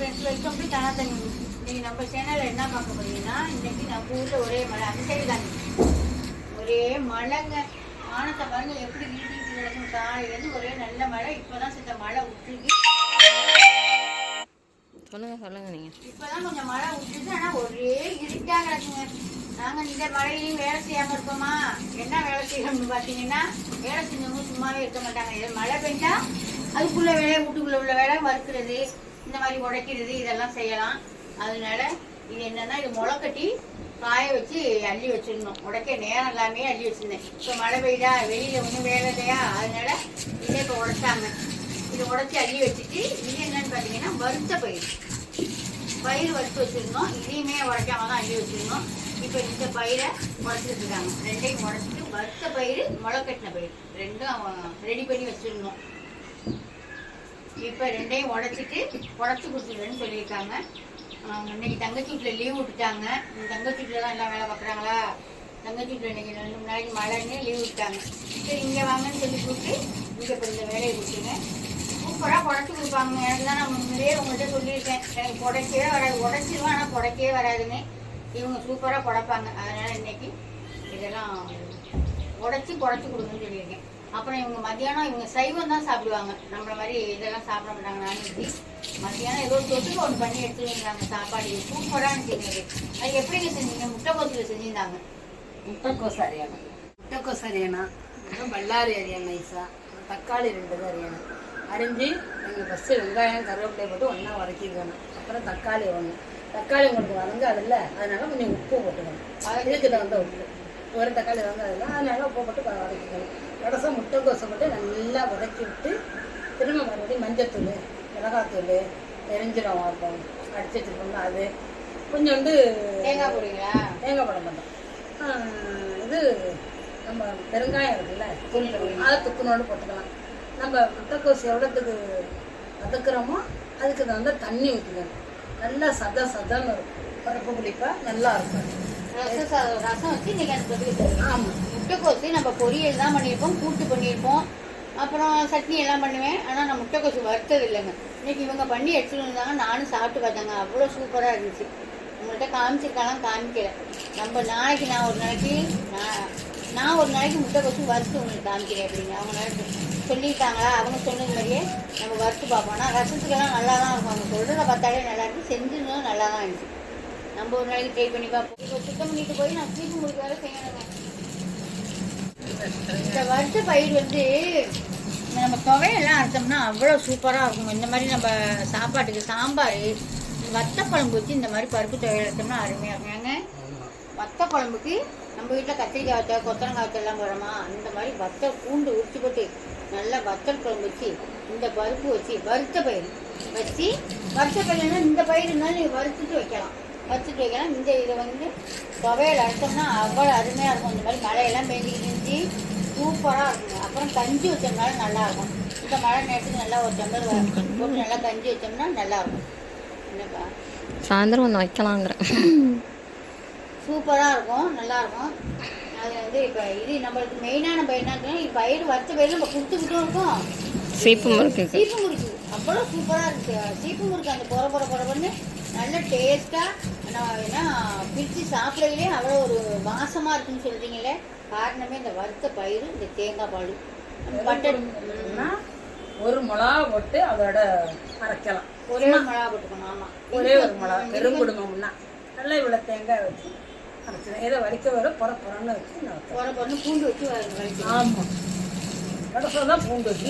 Friends welcome to தனாதனி இன்னைக்கு நம்ம சேனல்ல என்ன பார்க்க போறீங்கன்னா இன்னைக்கு நம்ம ஊர்ல ஒரே மழை அந்த சைடு தான் ஒரே மழைங்க வானத்தை பாருங்க எப்படி வீட்டுக்கு கிடக்கும் காலையிலேருந்து ஒரே நல்ல மழை இப்போதான் சித்த மழை விட்டுருக்கு சொல்லுங்க சொல்லுங்க நீங்க. இப்போதான் கொஞ்சம் மழை விட்டுருக்கு ஆனால் ஒரே இருட்டா கிடக்குங்க நாங்கள் இந்த மழையிலையும் வேலை செய்யாமல் இருப்போமா என்ன வேலை செய்யணும்னு பார்த்தீங்கன்னா வேலை செஞ்சவங்க சும்மாவே இருக்க மாட்டாங்க. மழை பெஞ்சா அதுக்குள்ள வேலையை வீட்டுக்குள்ள உள்ள வேலை வறுக்கிறது இந்த மாதிரி உடைக்கிறது இதெல்லாம் செய்யலாம். அதனால இது என்னன்னா இது முளை கட்டி காய வச்சு அள்ளி வச்சிருந்தோம் உடைக்க நேரம் எல்லாமே அள்ளி வச்சிருந்தேன். இப்போ மழை பெய்யுதா வெளியில ஒன்றும் வேலை இல்லையா? அதனால இதை இப்போ உடைச்சாங்க. இது உடைச்சி அள்ளி வச்சுட்டு இது என்னன்னு பார்த்தீங்கன்னா வறுத்த பயிர் பயிர் வறுத்து வச்சிருந்தோம். இதையுமே உடைக்காம தான் அள்ளி வச்சிருந்தோம். இப்போ இந்த பயிரை உடச்சிட்டு இருக்காங்க. ரெண்டையும் உடச்சிட்டு வறுத்த பயிர் முளை கட்டின பயிர் ரெண்டும் ரெடி பண்ணி வச்சிருந்தோம். இப்போ ரெண்டையும் உடைச்சிட்டு உடச்சி கொடுத்துருன்னு சொல்லியிருக்காங்க. இன்னைக்கு தங்கச்சி வீட்டில் லீவ் விட்டுட்டாங்க. இந்த தங்கச்சி வீட்டில் தான் எல்லாம் வேலை பார்க்குறாங்களா? தங்கச்சி வீட்டில் இன்னைக்கு ரெண்டு மூணு நாளைக்கு மழைன்னு லீவ் விட்டாங்க சரி இங்கே வாங்கன்னு சொல்லி கூப்பிட்டு இங்கே இப்போ இந்த வேலையை கொடுத்துங்க சூப்பராக புடச்சி கொடுப்பாங்க. எனக்கு தான் நான் முன்னாடியே உங்கள்கிட்ட சொல்லியிருக்கேன். எனக்கு புடைக்கவே வராது. உடச்சிருவேன் ஆனால் புடைக்கவே வராதுன்னு. இவங்க சூப்பராக புடைப்பாங்க. அதனால் இன்னைக்கு இதெல்லாம் உடச்சி புடச்சி கொடுங்கன்னு சொல்லியிருக்கேன். அப்புறம் இவங்க மத்தியானம் இவங்க சைவம் தான் சாப்பிடுவாங்க. நம்மள மாதிரி இதெல்லாம் சாப்பிட மாட்டாங்க. நான்வெஜ்ஜி மத்தியானம் ஏதோ தொட்டுக்கு ஒன்று பண்ணி எடுத்துருந்தாங்க சாப்பாடு சூப்பராக இருந்துச்சு அது எப்படிங்க செஞ்சீங்க? முட்டைக்கோசில் செஞ்சுருந்தாங்க. முட்டைக்கோஸ் அரியானா முட்டைக்கோஸ் அரியானா அப்புறம் பல்லாரி அரியணும் நைஸா தக்காளி ரெண்டு தான் அரிஞ்சு நீங்கள் ஃபஸ்ட்டு வெங்காயம் கருவேப்பிலை போட்டு ஒன்றா வதக்கிக்கணும். அப்புறம் தக்காளி ஒன்று தக்காளி உங்களுக்கு வதங்காதுல்ல? அதனால கொஞ்சம் உப்பு போட்டுக்கணும். இதுக்கு தகுந்த உப்பு. ஒரு தக்காளி வதங்காதுல்ல? அதனால உப்பு போட்டு வ- வதக்கிக்கணும். கடைசா முட்டைக்கோஸை போட்டு நல்லா வதக்கி விட்டு திரும்ப மறுபடியும் மஞ்சத்தூள் மிளகாத்தூள் நெறிஞ்சிடும் அடிச்சு வச்சுருப்போம்ல அது. கொஞ்சோண்டு தேங்காய் போடுவீங்களா? தேங்காய் போட மாட்டோம். இது நம்ம பெருங்காயம் இருக்குல்ல அதை துக்குனோடு போட்டுக்கலாம். நம்ம முட்டைக்கோஸ் எவ்வளோத்துக்கு வதக்குறோமோ அதுக்கு தகுந்த தண்ணி ஊற்றிக்கணும் நல்லா சத சதன்னு இருக்கும். பருப்பு புளிப்பா நல்லா இருக்கும். ரசம் ரசம் வச்சு செய்வீங்க ஆமாம் முட்டைக்கோசு நம்ம பொரியல் தான் பண்ணியிருப்போம் கூட்டு பண்ணியிருப்போம். அப்புறம் சட்னி எல்லாம் பண்ணுவேன். ஆனால் நான் முட்டைக்கோசு வறுத்தது இல்லைங்க. இன்னைக்கு இவங்க பண்ணி எடுத்துகிட்டு வந்தாங்க. நானும் சாப்பிட்டு பார்த்தாங்க. அவ்வளோ சூப்பராக இருந்துச்சு. உங்கள்கிட்ட காமிச்சிருக்கலாம் காமிக்கல. நம்ம நாளைக்கு நான் ஒரு நாளைக்கு நான் நான் ஒரு நாளைக்கு முட்டைக்கோசு வறுத்து உங்களுக்கு காமிக்கிறேன் அப்படிங்க. அவங்க சொல்லிட்டாங்களா அவங்க சொன்னது மாதிரியே நம்ம வறுத்து பார்ப்போம். ஆனால் ரசத்துக்கெல்லாம் நல்லா தான் இருக்கும். அவங்க சொல்கிறத பார்த்தாலே நல்லா இருக்கு. செஞ்சிருந்ததும் நல்லா தான் இருந்துச்சு. நம்ம ஒரு நாளைக்கு ட்ரை பண்ணி பார்ப்போம். இப்போ சுத்தம் பண்ணிட்டு போய் நான் சீப்பு முடிக்க வேலை செய்யணுங்க. இந்த வறுத்த பயிர் வந்து நம்ம துவையெல்லாம் அரைச்சோம்னா அவ்வளோ சூப்பராக இருக்கும். இந்த மாதிரி நம்ம சாப்பாட்டுக்கு சாம்பார் வத்த குழம்பு வச்சு இந்த மாதிரி பருப்பு துவையல் அரைச்சோம்னா அருமையாக இருக்கும். ஏங்க? வத்த குழம்புக்கு நம்ம வீட்டில் கத்திரிக்காய் வத்த கொத்தரங்காய் வச்செல்லாம் போகிறோமா அந்த மாதிரி வத்தல் பூண்டு உரிச்சு போட்டு நல்லா வத்தல் குழம்பு வச்சு இந்த பருப்பு வச்சு வறுத்த பயிர் வச்சு வறுத்த பயிர்னா இந்த பயிர் இருந்தாலும் நீங்கள் வறுத்துட்டு வைக்கலாம். வறுத்துட்டு வைக்கலாம். இந்த இதை வந்து துவையல் அரைச்சோம்னா அவ்வளோ அருமையாக இருக்கும். இந்த மாதிரி மழையெல்லாம் பெஞ்சிக்கிட்டு இருந்துச்சு சூப்பராக இருக்குங்க. அப்புறம் கஞ்சி வச்சோம்னால நல்லா இருக்கும் இந்த மழை நேரத்துக்கு நல்லா ஒரு டம்ளர் போட்டு நல்லா கஞ்சி வச்சோம்னா நல்லா இருக்கும் என்னப்பா? சாயந்தரம் ஒன்று வைக்கலாங்கிறேன் சூப்பராக இருக்கும். நல்லா இருக்கும் அது வந்து இப்போ இது நம்மளுக்கு மெயினான பயிர் என்ன பயிர் வறுத்த பயிர் நம்ம கொடுத்துக்கிட்டும் இருக்கோம். சீப்பு முறுக்குக்கு சீப்பு முறுக்கு. அவ்வளோ சூப்பராக இருக்கு. சீப்பு முறுக்கு அந்த பொற பொற பொறன்னு நல்ல டேஸ்ட்டாக நான் ஏன்னா பிரித்து சாப்பிடலே அவ்வளோ ஒரு வாசமாக இருக்குன்னு சொல்கிறீங்களே காரணமே இந்த வறுத்த பயிர் இந்த தேங்காய் பால். பட்டர் னா, ஒரு மிளகா போட்டு அதோட அரைக்கலாம். ஒரே மிளகா போட்டுக்கணும் ஆமாம் ஒரே ஒரு மிளகா பெருங்குடும்பம்னா நல்லா இவ்வளோ தேங்காய் வச்சு அரைச்சிடும் ஏதோ வரைக்க வர புற புறன்னு வச்சு பொற பொறன்னு பூண்டு வச்சு வறுக்கணும் ஆமாம் கடைசியில் தான் பூண்டு வச்சு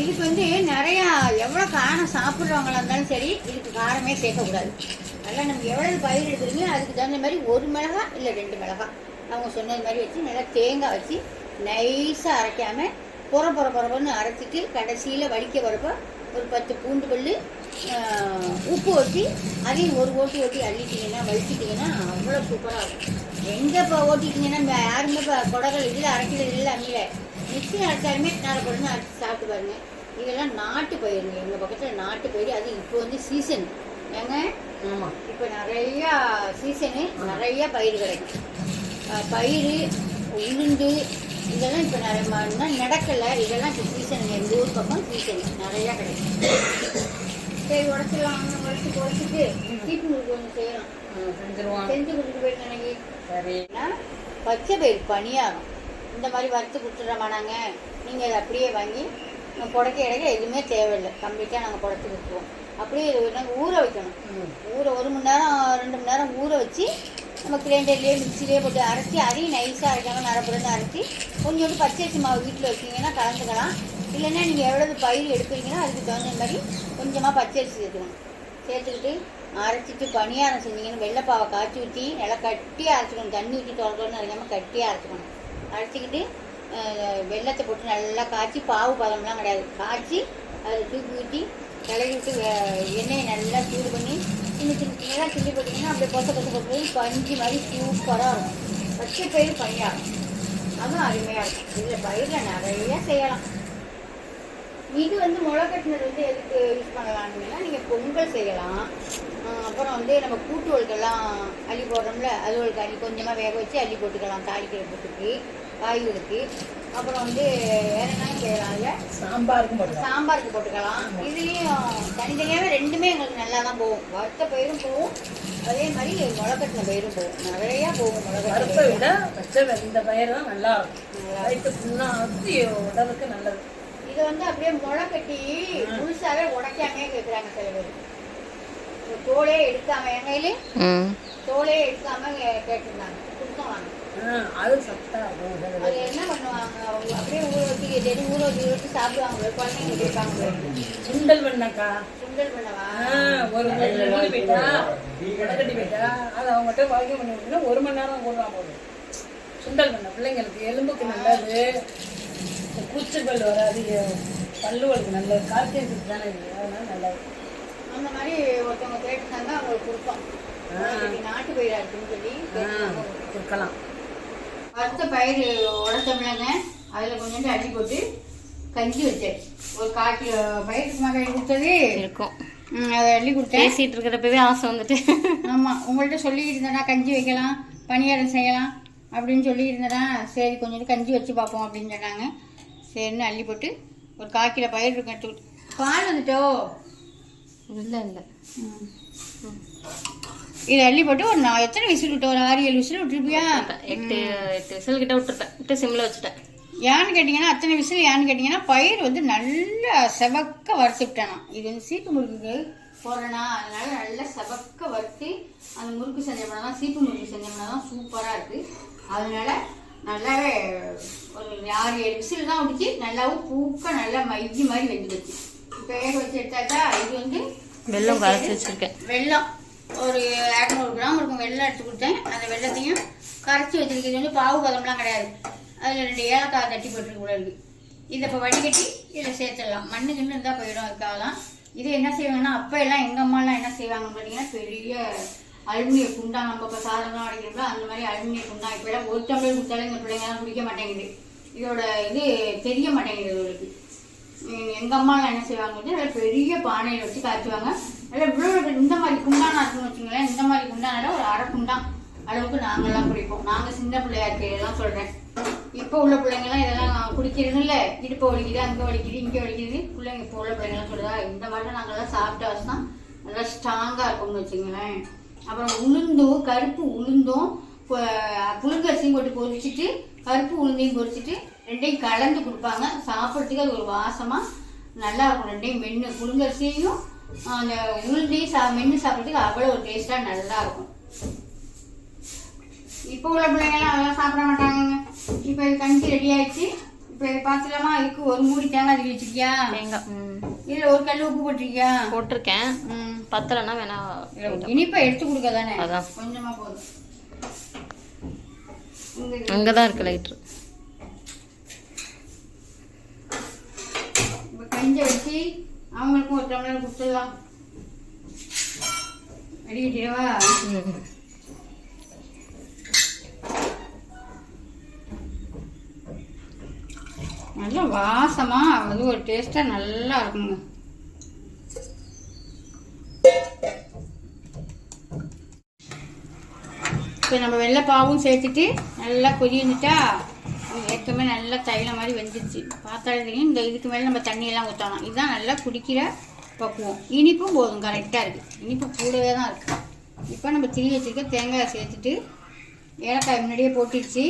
இதுக்கு வந்து நிறையா எவ்வளோ காரம் சாப்பிட்றவங்களா இருந்தாலும் சரி இதுக்கு காரமே சேர்க்கக்கூடாது. நல்லா நம்ம எவ்வளவு பயிர் எடுக்கிறீங்களோ அதுக்கு தகுந்த மாதிரி ஒரு மிளகா இல்லை ரெண்டு மிளகா. அவங்க சொன்னது மாதிரி வச்சு நல்லா தேங்காய் வச்சு நைஸாக அரைக்காம புற புற புறப்புன்னு அரைச்சிட்டு கடைசியில் வலிக்க வரப்போ ஒரு பத்து பூண்டு பல்லு உப்பு ஒட்டி அதையும் ஒரு ஓட்டி ஓட்டி அள்ளிட்டீங்கன்னா வலிச்சிட்டிங்கன்னா அவ்வளோ சூப்பராக இருக்கும். எங்கே இப்போ ஓட்டிட்டீங்கன்னா யாருமே இப்போ குடங்கள் இதில் அரைக்கிறது இல்லை அம்மியில். மிக்ஸி அரைச்சாலுமே நாலு பொண்ணு அரைச்சி சாப்பிட்டு பாருங்க இதெல்லாம் நாட்டு பயிருங்க எங்கள் பக்கத்தில் நாட்டு பயிர் அது இப்போ வந்து சீசன் ஏங்க? ஆமாம் இப்போ நிறையா சீசனு நிறைய பயிர் கிடைக்கும். பயிறு உளுந்து இதெல்லாம் இப்போ நிறைய நடக்கலை. இதெல்லாம் இப்போ சீசன் எங்கள் ஊர் பக்கம் சீசன் நிறையா கிடைக்கும். சரி உடச்சிடலாம். உடச்சி பொறிச்சிட்டு சீப்பு முறுக்கு ஒன்று செய்யலாம். செஞ்சிருவோம் செஞ்சு கொடுத்துட்டு நினைக்கி. சரி. பச்சை பயிர் பணியாகும் இந்த மாதிரி வறுத்து கொடுத்துட்றோமா நாங்கள் நீங்கள் அதை அப்படியே வாங்கி நம்ம புடக்க இடைக்க எதுவுமே தேவையில்லை. கம்ப்ளீட்டாக நாங்கள் புடச்சி கொடுத்துருவோம். அப்படியே இது நாங்கள் ஊற வைக்கணும். ஊற ஒரு மணி நேரம் ரெண்டு மணி நேரம் ஊற வச்சு நம்ம கிரைண்டர்லேயே மிக்சிலேயே போட்டு அரைச்சி அதையும் நைஸாக அரைக்காம நரப்புறந்து அரைச்சி கொஞ்சோண்டு பச்சரிசி மாவு வீட்டில் வச்சிங்கன்னா கலந்துக்கலாம். இல்லைன்னா நீங்கள் எவ்வளவு பயிர் எடுக்கிறீங்களோ அதுக்கு தகுந்த மாதிரி கொஞ்சமாக பச்சரிசி சேர்த்துக்கணும். சேர்த்துக்கிட்டு அரைச்சிட்டு பணியாரம் செஞ்சீங்கன்னு வெள்ளைப்பாவை காய்ச்சி ஊற்றி நல்லா கட்டியாக அரைச்சிக்கணும். தண்ணி ஊற்றி தொடர்ந்து அரைக்காமல் கட்டியாக அரைச்சிக்கணும். அரைச்சிக்கிட்டு வெள்ளத்தை வெல்லத்தை போட்டு நல்லா காய்ச்சி பாவு பதம்லாம் கிடையாது. காய்ச்சி அதில் தூக்கி ஊற்றி கிளறி விட்டு எண்ணெயை நல்லா சூடு பண்ணி சின்ன சின்ன சின்னதாக கிள்ளி போட்டிங்கன்னா அப்படியே கொச கொச கொத்த பஞ்சு மாதிரி சூப்பராக இருக்கும். பச்சை பயிர். பணியாகும் அதுவும் அருமையாக இருக்கும். இதில் பயிரில் நிறைய செய்யலாம். இது வந்து முளை கட்டினது வந்து எதுக்கு யூஸ் பண்ணலாம்னா நீங்கள் பொங்கல் செய்யலாம். அப்புறம் வந்து நம்ம கூட்டுவல்கெல்லாம் அள்ளி போடுறோம்ல அதுவளுக்கு அள்ளி கொஞ்சமாக வேக வச்சு அள்ளி போட்டுக்கலாம் தாளிக்கிற போட்டுக்கு காய்களுக்கு. அப்புறம் வந்து வேற என்ன செய்யலாம் அதில்? சாம்பாருக்கும் போடலாம் சாம்பாருக்கு போட்டுக்கலாம். இதுலேயும் தனித்தனியாகவே ரெண்டுமே எங்களுக்கு நல்லா தான் போகும். வறுத்த பயிரும் போகும். அதே மாதிரி முளைக்கட்டின பயிரும் போகும். நிறையா போகும் முளைக்கட்டின விட பச்சை இந்த பயிர் தான் நல்லா இருக்கும். வயிற்று வந்து உடலுக்கு நல்லது. இதை வந்து அப்படியே முளை கட்டி முழுசாவே உடைக்காமே கேட்குறாங்க சில பேர். தோலே எடுக்காம எண்ணெயிலே ம். தோலே எடுக்காம கேட்டிருந்தாங்க. ஆ, அது சத்தா. என்ன பண்ணுவாங்க? அவங்க அப்படியே ஊற வச்சு டெய்லி ஊற வச்சு வச்சு சாப்பிடுவாங்க. குழந்தைங்க கொடுப்பாங்க சுண்டல் பண்ணக்கா சுண்டல் பண்ணவா ஒரு மூணு போயிட்டா? கட்டி போயிட்டா? அதை அவங்ககிட்ட வாக்கியம் பண்ணி ஒரு மணி நேரம் போதும். சுண்டல் பண்ண பிள்ளைங்களுக்கு எலும்புக்கு நல்லது. கூச்சல் வராது. பல்லுவலுக்கு நல்லது கால்சியம் சத்து தானே இது? அதனால நல்லது அந்த மாதிரி ஒருத்தவங்க கேட்டிருந்தாங்க அவங்களுக்கு இன்னைக்கு நாட்டு பயிரா இருக்குன்னு சொல்லி. கொடுக்கலாம். வறுத்த பயிர் உடச்சமில்லங்க அதில் கொஞ்சோண்டு அள்ளி போட்டு கஞ்சி வச்சாச்சு ஒரு கிலோ பயிருக்கு மகன் கொடுத்தது. இருக்கும். அதை அள்ளி கொடுத்தேன். பேசிட்டு இருக்கிறப்பவே ஆசை வந்துட்டு. ஆமாம் உங்கள்கிட்ட சொல்லிக்கிட்டு இருந்தேனா கஞ்சி வைக்கலாம் பணியாரம் செய்யலாம் அப்படின்னு இருந்தேனா சரி கொஞ்சோண்டு கஞ்சி வச்சு பார்ப்போம் அப்படின்னு சொன்னாங்க. சரின்னு அள்ளி போட்டு ஒரு கிலோ பயிர் இருக்கும் எடுத்துக்கிட்டு பால் வந்துட்டோ? இல்லை இல்லை. இதை அள்ளி போட்டு ஒரு நான் எத்தனை விசில் விட்டோம் ஒரு ஆறு ஏழு விசில் விட்டுருப்பியா? எட்டு எட்டு விசில் கிட்ட விட்டுருப்பேன் விட்டு சிம்ல வச்சுட்டேன். ஏன்னு கேட்டிங்கன்னா அத்தனை விசில் ஏன்னு கேட்டிங்கன்னா பயிர் வந்து நல்லா செவக்க வறுத்து விட்டேன் நான். இது வந்து சீப்பு முறுக்குக்கு போடுறேனா அதனால நல்லா செவக்க வறுத்து அந்த முறுக்கு செஞ்சோம்னா தான் சீப்பு முறுக்கு செஞ்சோம்னா தான் சூப்பராக இருக்குது அதனால நல்லாவே ஒரு ஆறு ஏழு விசில் தான் விட்டுச்சு நல்லாவும் பூக்க நல்லா மைய மாதிரி வெந்துடுச்சு இப்போ வேக வச்சு எடுத்தாச்சா இது வந்து வெல்லம் கரைச்சி வச்சிருக்கேன். வெல்லம். ஒரு இரநூறு கிராம் இருக்கும் வெல்லம் எடுத்து கொடுத்தேன். அந்த வெல்லத்தையும் கரைச்சி வச்சிருக்கிறது வந்து பாவு பதம்லாம் கிடையாது. அதில் ரெண்டு ஏலக்காய் தட்டி போட்டுருக்கு கூட இருக்கு. இதை இப்போ வடிகட்டி இதில் சேர்த்துடலாம். மண்ணு கிண்ணு இருந்தால் போயிடும் அதுக்காகலாம் இது என்ன செய்வாங்கன்னா அப்போ எல்லாம் எங்கள் அம்மாலாம் என்ன செய்வாங்கன்னு பார்த்தீங்கன்னா பெரிய அலுமினிய குண்டா நம்ம இப்போ சாதம்லாம் அடைக்கிறோம்ல அந்த மாதிரி அலுமினிய குண்டா இப்போ எல்லாம் ஒரு டம்ளர் குடித்தாலும் இந்த பிள்ளைங்கலாம் குடிக்க மாட்டேங்குது. இதோட இது தெரிய மாட்டேங்குது இவங்களுக்கு. எங்கள் அம்மாலாம் என்ன செய்வாங்க வந்து நல்ல பெரிய பானையில் வச்சு காய்ச்சுவாங்க நல்ல இவ்வளோ இந்த மாதிரி குண்டானா இருக்குன்னு வச்சுங்களேன் இந்த மாதிரி குண்டானால ஒரு அரை குண்டான் அளவுக்கு நாங்கள்லாம் குடிப்போம். நாங்கள் சின்ன பிள்ளையா இருக்கிறதெல்லாம் சொல்கிறேன் இப்போ உள்ள பிள்ளைங்கலாம் இதெல்லாம் குடிக்கிறது இல்லை. இடுப்பு வலிக்குது அங்கே வலிக்குது இங்கே வலிக்குது பிள்ளைங்க இப்போ உள்ள பிள்ளைங்கலாம் சொல்லுதா இந்த மாதிரிலாம் நாங்கள்லாம் சாப்பிட்டா தான் நல்லா ஸ்ட்ராங்காக இருக்கும்னு வச்சுங்களேன் அப்புறம் உளுந்தும் கருப்பு உளுந்தும் புழுங்கரிசியும் போட்டு பொரிச்சிட்டு கருப்பு உளுந்தையும் பொரிச்சிட்டு ரெண்டையும் கலந்து கொடுப்பாங்க. சாப்பிட்றதுக்கு அது ஒரு வாசமா நல்லா இருக்கும். ரெண்டையும் மென்று புழுங்கரிசியும் அந்த உளுந்தையும் சா மென்று சாப்பிட்றதுக்கு அவ்வளோ ஒரு டேஸ்ட்டாக நல்லா இருக்கும். இப்போ உள்ள பிள்ளைங்கலாம் அதெல்லாம் சாப்பிட மாட்டாங்கங்க. இப்போ இது கஞ்சி ரெடி ஆயிடுச்சு. இப்போ இதை பார்த்துலாமா இதுக்கு ஒரு மூடி தேங்காய் வச்சிருக்கியா? தேங்காய். ம் இதில் ஒரு கல் உப்பு போட்டிருக்கியா? போட்டிருக்கேன். பத்தலைன்னா வேணா இனிப்பை எடுத்து கொடுக்க தானே? அதான். கொஞ்சமா போதும். அங்கே தான் இருக்கு லைட்ரு இப்போ கஞ்சை வச்சு அவங்களுக்கும் ஒரு டம்ளர் கொடுத்துடலாம். அடிக்கிட்டேவா நல்லா வாசமா அது ஒரு டேஸ்டா நல்லா இருக்குங்க. இப்போ நம்ம வெள்ளைப்பாவும் சேர்த்துட்டு நல்லா கொதிந்துட்டா ஏற்கனவே நல்லா தைலம் மாதிரி வெந்துருச்சு. பார்த்தாலே தெரியும் இந்த இதுக்கு மேலே நம்ம தண்ணியெல்லாம் ஊற்றலாம் இதுதான் நல்லா குடிக்கிற பக்குவம். இனிப்பும் போதும் கரெக்டாக இருக்குது இனிப்பு கூடவே தான் இருக்குது இப்போ நம்ம திரி வச்சுருக்க தேங்காய் சேர்த்துட்டு ஏலக்காய் முன்னாடியே போட்டுடுச்சு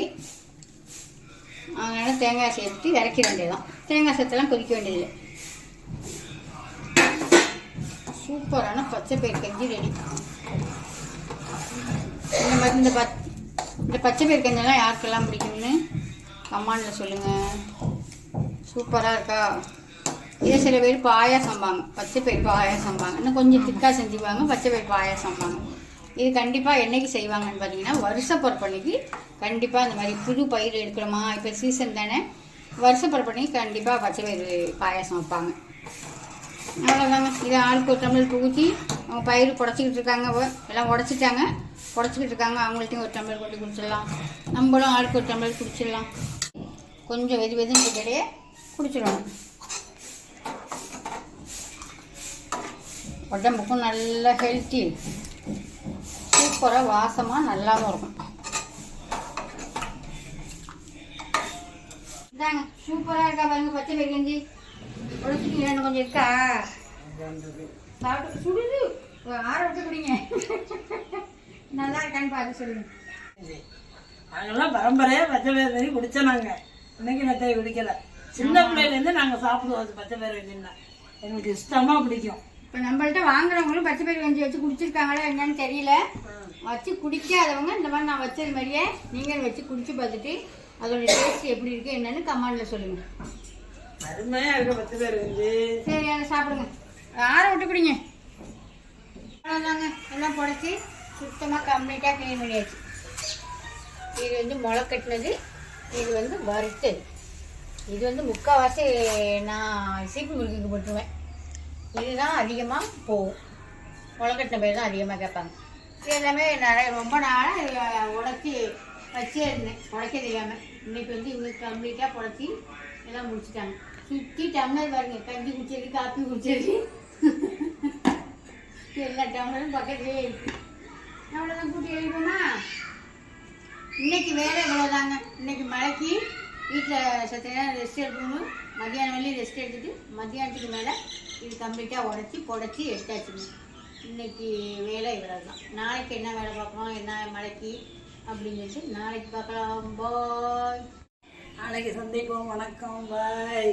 அதனால் தேங்காய் சேர்த்து இறக்கிட வேண்டியதுதான். தேங்காய் சேர்த்தெல்லாம் கொதிக்க வேண்டியதில்லை. சூப்பரான பச்சை பயிர் கஞ்சி ரெடி இந்த மாதிரி இந்த பச் இந்த பச்சை பயிர் கஞ்செல்லாம் யாருக்கெல்லாம் பிடிக்கும்னு கமாண்டில் சொல்லுங்கள் சூப்பராக இருக்கா? இதே சில பேர் பாயா சம்பாங்க பச்சை பயிர் பாயாசம்பாங்க. இன்னும் கொஞ்சம் திக்காக செஞ்சுக்குவாங்க. பச்சை பயிர் பாயாசம்பாங்க. இது கண்டிப்பாக என்றைக்கு செய்வாங்கன்னு பார்த்தீங்கன்னா வருஷ பொறுப்பன்னைக்கு கண்டிப்பாக இந்த மாதிரி புது பயிர் எடுக்கிறோமா இப்போ சீசன் தானே. வருஷ பொறுப்பன்னைக்கு கண்டிப்பாக பச்சை பயிர் பாயாசம் வைப்பாங்க. அவ்வளோதாங்க இதை ஆளுக்கு ஒரு டம்ளர் ஊற்றி அவங்க பயிர் புடச்சிக்கிட்டு இருக்காங்க. எல்லாம் உடச்சிட்டாங்க. உடச்சிக்கிட்டு இருக்காங்க. அவங்கள்ட்டையும் ஒரு டம்ளர் கொண்டு குடிச்சிடலாம். நம்மளும் ஆளுக்கு ஒரு டம்ளர் குடிச்சிடலாம். கொஞ்சம் வெது வெதுன்னு கிடையே குடிச்சிடணும். உடம்புக்கும் நல்ல ஹெல்த்தி சூப்பராக வாசமாக நல்லாவும் இருக்கும். இதாங்க சூப்பராக இருக்கா பாருங்க பச்சை கஞ்சி உடச்சிட்டு ரெண்டு கொஞ்சம் இருக்கா? சாப்பிட்டு சுடுது. ஆற விட்டு குடிங்க. நல்லா இருக்கான்னு பார்த்து சொல்லுங்க. நாங்கெல்லாம் பரம்பரையா பச்சை பேர் வெறி குடிச்சோம் நாங்க. இன்னைக்கு நெத்தையை குடிக்கல. சின்ன பிள்ளையில இருந்து நாங்க சாப்பிடுவோம் அது பச்சை பேர் வெறின்னா எங்களுக்கு இஷ்டமா பிடிக்கும். இப்போ நம்மள்ட்ட வாங்குறவங்களும் பச்சை பயிர் கஞ்சி வச்சு குடிச்சிருக்காங்களா என்னன்னு தெரியல. வச்சு குடிக்காதவங்க இந்த மாதிரி நான் வச்சது மாதிரியே நீங்களும் வச்சு குடிச்சு பார்த்துட்டு அதோட டேஸ்ட் எப்படி இருக்கு என்னன்னு கமெண்ட்ல சொல்லுங்க. அருமையா இருக்க பச்சை பேர் சரி அதை சாப்பிடுங்க. ஆற விட்டு குடிங்க. அவ்வளோதாங்க எல்லாம் புடச்சி சுத்தமாக கம்ப்ளீட்டாக க்ளீன் பண்ணியாச்சு. இது வந்து முளை கட்டினது. இது வந்து வறுத்தது. இது வந்து முக்கால்வாசி நான் சீப்பு முறுக்குக்கு போட்டுருவேன். இதுதான் அதிகமாக போகும். முளைக்கட்டின பேர் தான் அதிகமாக கேட்பாங்க. எல்லாமே நிறைய ரொம்ப நாளாக உடச்சி வச்சே இருந்தேன் உடைக்க தெரியாமல் இன்னைக்கு வந்து இவங்க கம்ப்ளீட்டாக உடச்சி எல்லாம் முடிச்சிட்டாங்க. சுற்றி டம்ளர் பாருங்க. கஞ்சி குடிச்சது காப்பி குடிச்சது. எல்லா டம்ளரும் பக்கத்துலேயே இருக்கு. அவ்வளோதான் கூட்டி எழுப்போமா இன்னைக்கு வேலை இவ்வளோதாங்க இன்னைக்கு மழைக்கு வீட்டில் சத்த நேரம் ரெஸ்ட் எடுக்கணும். மத்தியானம் வெளியே ரெஸ்ட் எடுத்துட்டு மத்தியானத்துக்கு மேலே இது கம்ப்ளீட்டாக உடச்சி புடச்சி எடுத்தாச்சுங்க. இன்னைக்கு வேலை இவ்வளோ தான் நாளைக்கு என்ன வேலை பார்க்கலாம் என்ன மழைக்கு அப்படின்னு சொல்லி நாளைக்கு பார்க்கலாம். பாய் நாளைக்கு சந்திப்போம். வணக்கம். பாய்